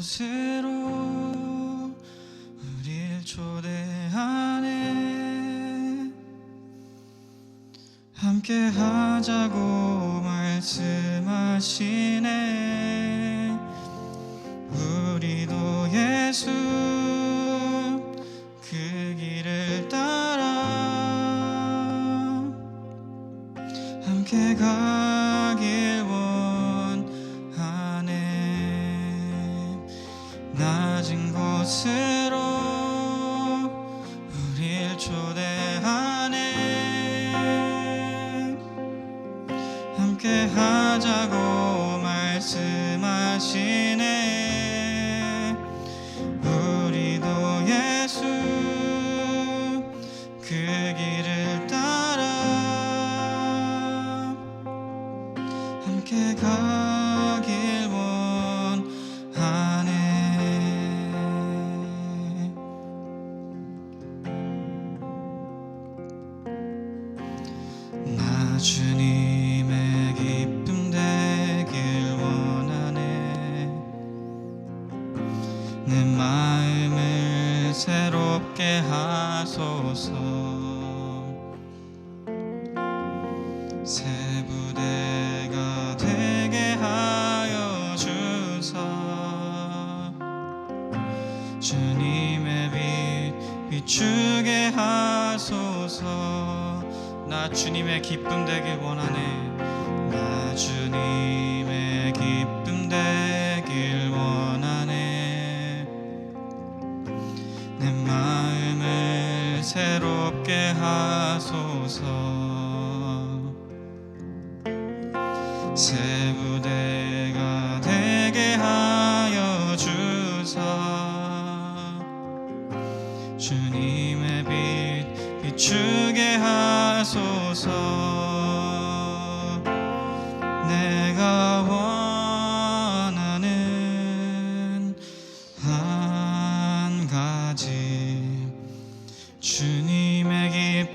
낮은 곳으로 우릴 초대하네. 함께 하자고 말씀하시네 하소서 새 부대가 되게 하여 주사. 주님의 빛 비추게 하소서. 나 주님의 기쁨 되길 원하네. 나 주님의 기쁨 새롭게 하소서. 새 부대가 되게 하여 주사. 주님의 빛 비추게 하소서. 내가 가지 주님 의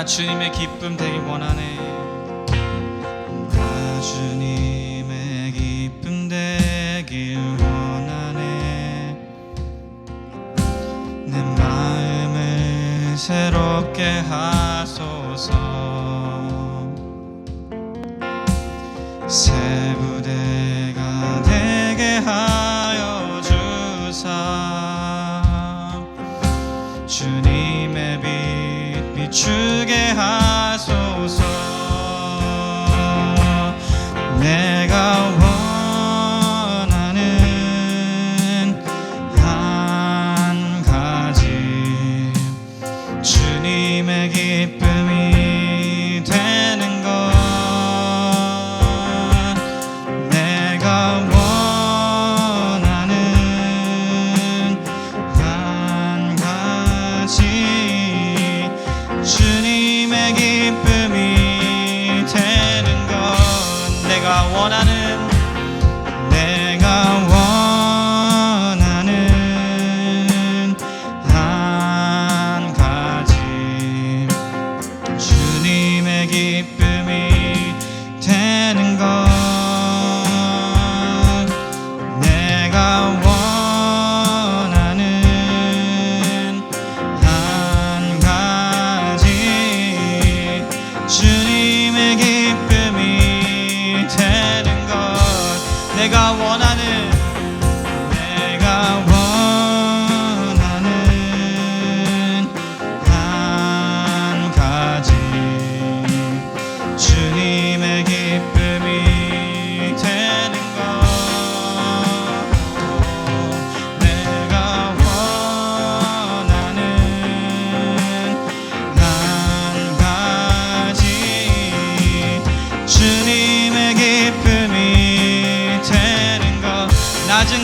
나 주님의 기쁨 되길 원하네. 나 주님의 기쁨 되길 원하네. 내 마음을 새롭게 하소서. 새 부대 비추게 하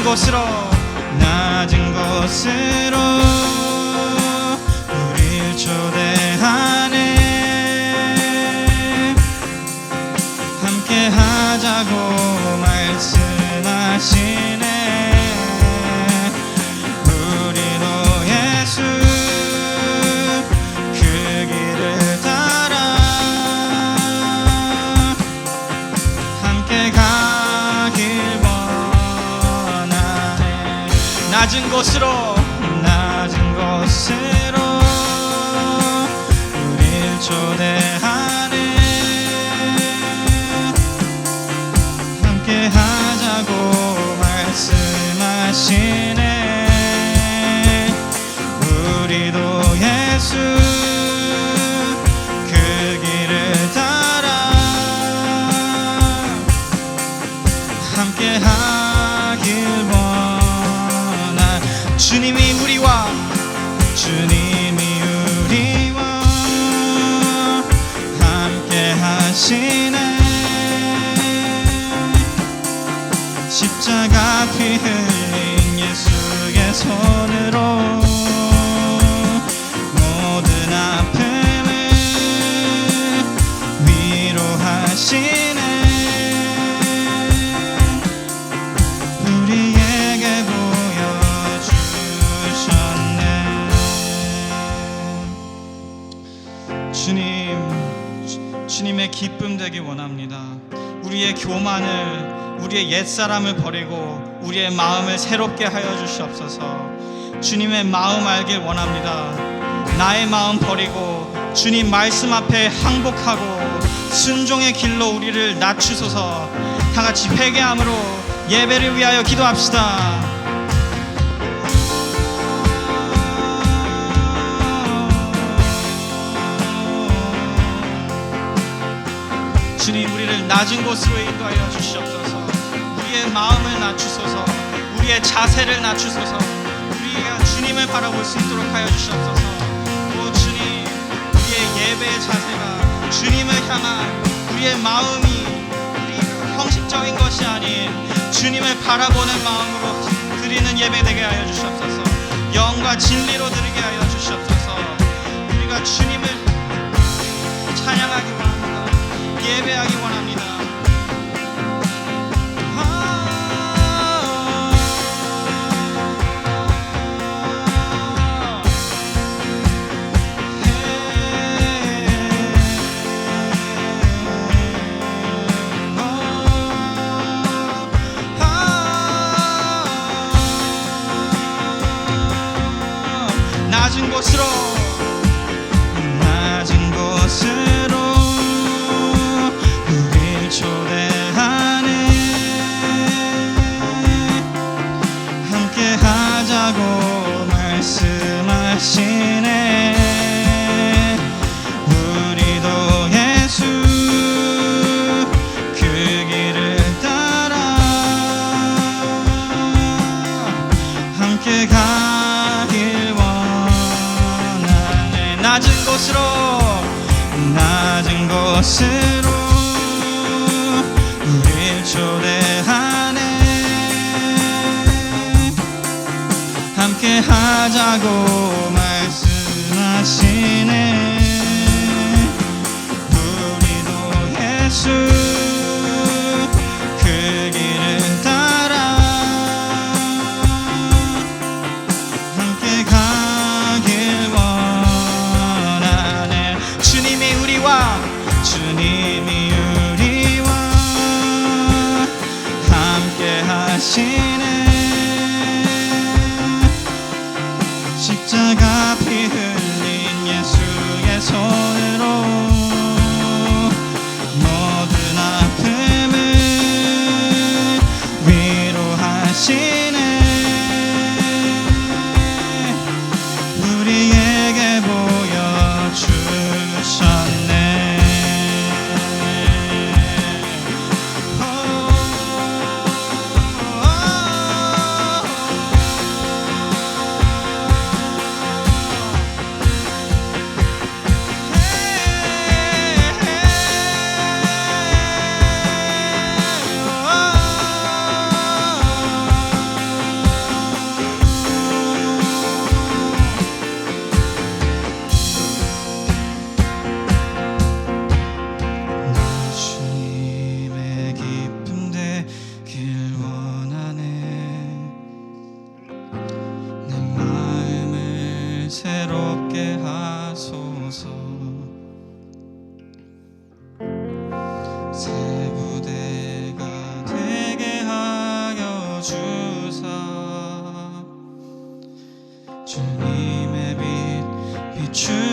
곳으로 낮은 곳으로 우릴 초대 곳으로 낮은 곳으로 우릴 초대하네. 함께 하자고 말씀하시네 기쁨 되기 원합니다. 우리의 교만을 우리의 옛사람을 버리고 우리의 마음을 새롭게 하여 주시옵소서. 주님의 마음 알길 원합니다. 나의 마음 버리고 주님 말씀 앞에 항복하고 순종의 길로 우리를 낮추소서. 다 같이 회개함으로 예배를 위하여 기도합시다. 주님 우리를 낮은 곳으로 인도하여 주시옵소서. 우리의 마음을 낮추소서. 우리의 자세를 낮추소서. 우리가 주님을 바라볼 수 있도록 하여 주시옵소서. 오 주님 우리의 예배의 자세가 주님을 향한 우리의 마음이 형식적인 것이 아닌 주님을 바라보는 마음으로 드리는 예배 되게 하여 주시옵소서. 영과 진리로 드리게 하여 주시옵소서 곳으로 낮은 곳으로 우릴 초대하네. 함께 하자고 빛